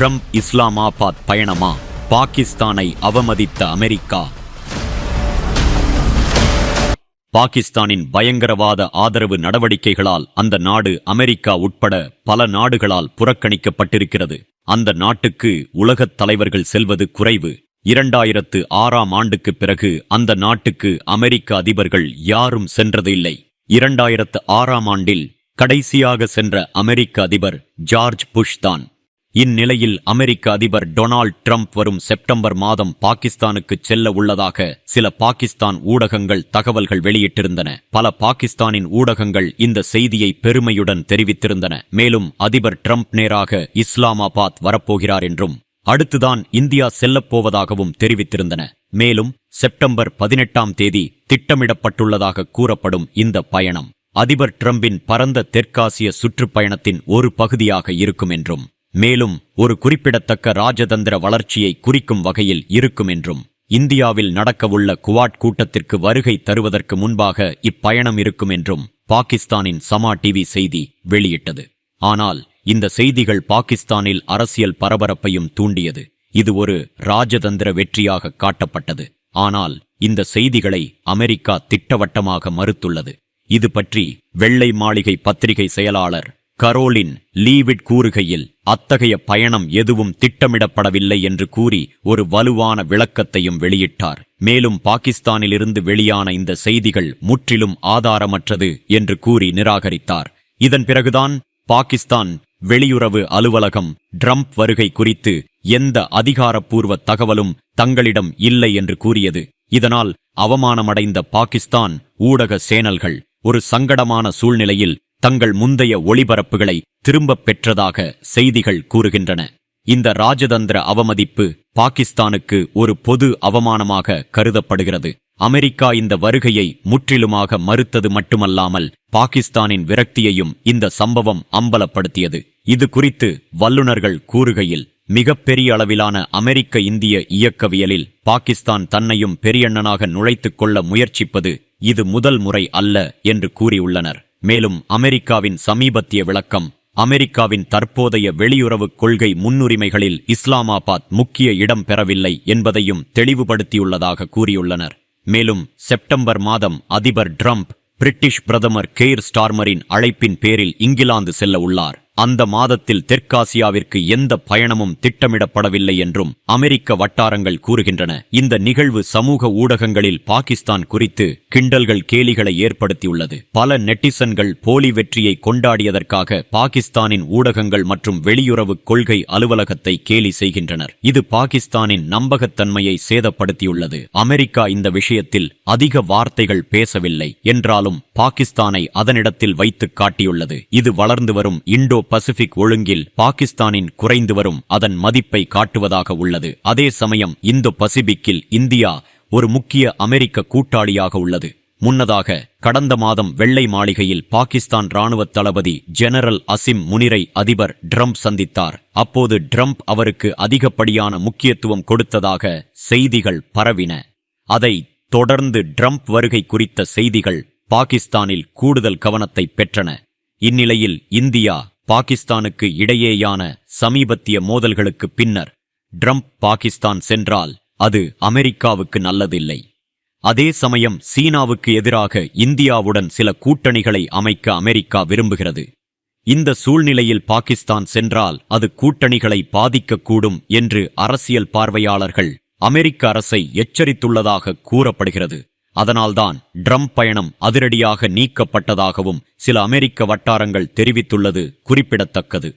Trump Islamabad பயணமா? பாகிஸ்தானை அவமதித்த America? பாகிஸ்தானின் பயங்கரவாத ஆதரவு நடவடிக்கைகளால் அந்த நாடு அமெரிக்கா உட்பட பல நாடுகளால் புறக்கணிக்கப்பட்டிருக்கிறது. அந்த நாட்டுக்கு உலகத் தலைவர்கள் செல்வது குறைவு. இரண்டாயிரத்து ஆறாம் ஆண்டுக்குப் பிறகு அந்த நாட்டுக்கு அமெரிக்க அதிபர்கள் யாரும் சென்றதில்லை. இரண்டாயிரத்து ஆறாம் ஆண்டில் கடைசியாக சென்ற அமெரிக்க அதிபர் ஜார்ஜ் புஷ் தான். இந்நிலையில் அமெரிக்க அதிபர் டொனால்ட் ட்ரம்ப் வரும் செப்டம்பர் மாதம் பாகிஸ்தானுக்கு செல்ல உள்ளதாக சில பாகிஸ்தான் ஊடகங்கள் தகவல்கள் வெளியிட்டிருந்தன. பல பாகிஸ்தானின் ஊடகங்கள் இந்த செய்தியை பெருமையுடன் தெரிவித்திருந்தன. மேலும் அதிபர் ட்ரம்ப் நேராக இஸ்லாமாபாத் வரப்போகிறார் என்றும் அடுத்துதான் இந்தியா செல்லப்போவதாகவும் தெரிவித்திருந்தன. மேலும் செப்டம்பர் பதினெட்டாம் தேதி திட்டமிடப்பட்டுள்ளதாக கூறப்படும் இந்த பயணம் அதிபர் ட்ரம்பின் பரந்த தெற்காசிய சுற்றுப்பயணத்தின் ஒரு பகுதியாக இருக்கும் என்றும் மேலும் ஒரு குறிப்பிடத்தக்க ராஜதந்திர வளர்ச்சியை குறிக்கும் வகையில் இருக்கும் என்றும் இந்தியாவில் நடக்கவுள்ள குவாட் கூட்டத்திற்கு வருகை தருவதற்கு முன்பாக இப்பயணம் இருக்கும் என்றும் பாகிஸ்தானின் சமா டிவி செய்தி வெளியிட்டது. ஆனால் இந்த செய்திகள் பாகிஸ்தானில் அரசியல் பரபரப்பையும் தூண்டியது. இது ஒரு ராஜதந்திர வெற்றியாக காட்டப்பட்டது. ஆனால் இந்த செய்திகளை அமெரிக்கா திட்டவட்டமாக மறுத்துள்ளது. இது பற்றி வெள்ளை மாளிகை பத்திரிகை செயலாளர் கரோலின் லீவிட் கூறுகையில் அத்தகைய பயணம் எதுவும் திட்டமிடப்படவில்லை என்று கூறி ஒரு வலுவான விளக்கத்தையும் வெளியிட்டார். மேலும் பாகிஸ்தானிலிருந்து வெளியான இந்த செய்திகள் முற்றிலும் ஆதாரமற்றது என்று கூறி நிராகரித்தார். இதன் பிறகுதான் பாகிஸ்தான் வெளியுறவு அலுவலகம் ட்ரம்ப் வருகை குறித்து எந்த அதிகாரப்பூர்வ தகவலும் தங்களிடம் இல்லை என்று கூறியது. இதனால் அவமானமடைந்த பாகிஸ்தான் ஊடக சேனல்கள் ஒரு சங்கடமான சூழ்நிலையில் தங்கள் முந்தைய ஒளிபரப்புகளை திரும்பப் பெற்றதாக செய்திகள் கூறுகின்றன. இந்த ராஜதந்திர அவமதிப்பு பாகிஸ்தானுக்கு ஒரு பொது அவமானமாக கருதப்படுகிறது. அமெரிக்கா இந்த வருகையை முற்றிலுமாக மறுத்தது மட்டுமல்லாமல் பாகிஸ்தானின் விரக்தியையும் இந்த சம்பவம் அம்பலப்படுத்தியது. இது குறித்து வல்லுநர்கள் கூறுகையில் மிகப்பெரிய அளவிலான அமெரிக்க இந்திய இயக்கவியலில் பாகிஸ்தான் தன்னையும் பெரியண்ணனாக நுழைத்துக் கொள்ள முயற்சிப்பது இது முதல் முறை அல்ல என்று கூறியுள்ளனர். மேலும் அமெரிக்காவின் சமீபத்திய விளக்கம் அமெரிக்காவின் தற்போதைய வெளியுறவுக் கொள்கை முன்னுரிமைகளில் இஸ்லாமாபாத் முக்கிய இடம் பெறவில்லை என்பதையும் தெளிவுபடுத்தியுள்ளதாக கூறியுள்ளனர். மேலும் செப்டம்பர் மாதம் அதிபர் ட்ரம்ப் பிரிட்டிஷ் பிரதமர் கெய்ர் ஸ்டார்மரின் அழைப்பின் பேரில் இங்கிலாந்து செல்ல உள்ளார். அந்த மாதத்தில் தெற்காசியாவிற்கு எந்த பயணமும் திட்டமிடப்படவில்லை என்றும் அமெரிக்க வட்டாரங்கள் கூறுகின்றன. இந்த நிகழ்வு சமூக ஊடகங்களில் பாகிஸ்தான் குறித்து கிண்டல்கள் கேலிகளை ஏற்படுத்தியுள்ளது. பல நெட்டிசன்கள் போலி வெற்றியை கொண்டாடியதற்காக பாகிஸ்தானின் ஊடகங்கள் மற்றும் வெளியுறவு கொள்கை அலுவலகத்தை கேலி செய்கின்றனர். இது பாகிஸ்தானின் நம்பகத்தன்மையை சேதப்படுத்தியுள்ளது. அமெரிக்கா இந்த விஷயத்தில் அதிக வார்த்தைகள் பேசவில்லை. என்றாலும் பாகிஸ்தானை அதனிடத்தில் வைத்து காட்டியுள்ளது. இது வளர்ந்து வரும் இண்டோ பசிபிக் ஒழுங்கில் பாகிஸ்தானின் குறைந்து வரும் அதன் மதிப்பை காட்டுவதாக உள்ளது. அதே சமயம் இந்தோ பசிபிக்கில் இந்தியா ஒரு முக்கிய அமெரிக்க கூட்டாளியாக உள்ளது. முன்னதாக கடந்த மாதம் வெள்ளை மாளிகையில் பாகிஸ்தான் ராணுவ தளபதி ஜெனரல் அசிம் முனிரை அதிபர் ட்ரம்ப் சந்தித்தார். அப்போது ட்ரம்ப் அவருக்கு அதிகப்படியான முக்கியத்துவம் கொடுத்ததாக செய்திகள் பரவின. அதை தொடர்ந்து ட்ரம்ப் வருகை குறித்த செய்திகள் பாகிஸ்தானில் கூடுதல் கவனத்தை பெற்றன. இந்நிலையில் இந்தியா பாகிஸ்தானுக்கு இடையேயான சமீபத்திய மோதல்களுக்கு பின்னர் ட்ரம்ப் பாகிஸ்தான் சென்றால் அது அமெரிக்காவுக்கு நல்லதில்லை. அதே சமயம் சீனாவுக்கு எதிராக இந்தியாவுடன் சில கூட்டணிகளை அமைக்க அமெரிக்கா விரும்புகிறது. இந்த சூழ்நிலையில் பாகிஸ்தான் சென்றால் அது கூட்டணிகளை பாதிக்கக்கூடும் என்று அரசியல் பார்வையாளர்கள் அமெரிக்க அரசை எச்சரித்துள்ளதாக கூறப்படுகிறது. அதனால்தான் ட்ரம்ப் பயணம் அதிரடியாக நீக்கப்பட்டதாகவும் சில அமெரிக்க வட்டாரங்கள் தெரிவித்துள்ளது குறிப்பிடத்தக்கது.